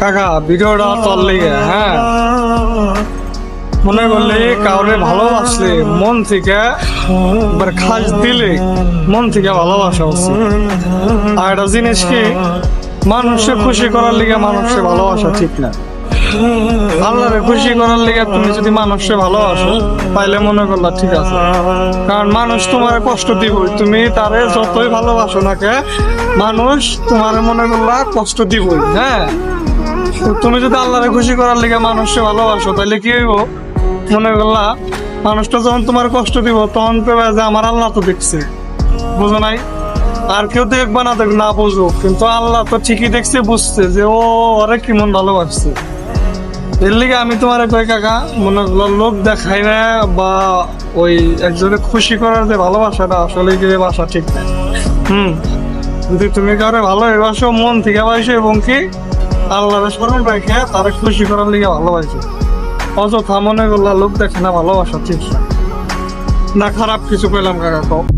কাকা, ভিডিওটা লেগে হ্যাঁ। মনে করলে কাউরে ভালোবাসলে, মন থেকে একবার খাস দিলে, মন থেকে ভালোবাসা উচিত আর একটা জিনিস কি, মানুষকে খুশি করার লিগে মানুষকে ভালোবাসা ঠিক না। আল্লাহরে খুশি করার লিগে তুমি যদি মানুষকে ভালোবাসো, তাইলে মনে করলা ঠিক আছে। কারণ মানুষ তোমার কষ্ট দিবই, তুমি তারে যতই ভালোবাসো না কে মানুষ তোমার মনে করলা কষ্ট দিবই হ্যাঁ। তুমি যদি আল্লাহরে খুশি করার লিগে মানুষকে ভালোবাসো তাহলে কি হইব? মনে করলা মানুষটা যখন তোমার কষ্ট দিব, তখন পেবে যে আমার আল্লাহ তো দেখছে। বুঝো নাই? আর কেউ দেখবা না দেখ না বুঝো। কিন্তু আল্লাহ তো ঠিকই দেখছে, বুঝছে যে, ও, ওরে কেমন ভালোবাসছে। এর লিগে আমি তোমার কই, কাকা, মনে করল লোক দেখাই না বা ওই একজনে খুশি করার যে ভালোবাসাটা আসলে কি বাসা ঠিক না? হুম। যদি তুমি কারও ভালোবাসো, মন থেকে বাসো এবং কি আল্লাহর স্মরণ রেখে তারা খুশি করার লিগে ভালোবাসো। অযথা মনে করলা লোক দেখে না, ভালোবাসা ঠিক। না খারাপ কিছু পেলাম কাকা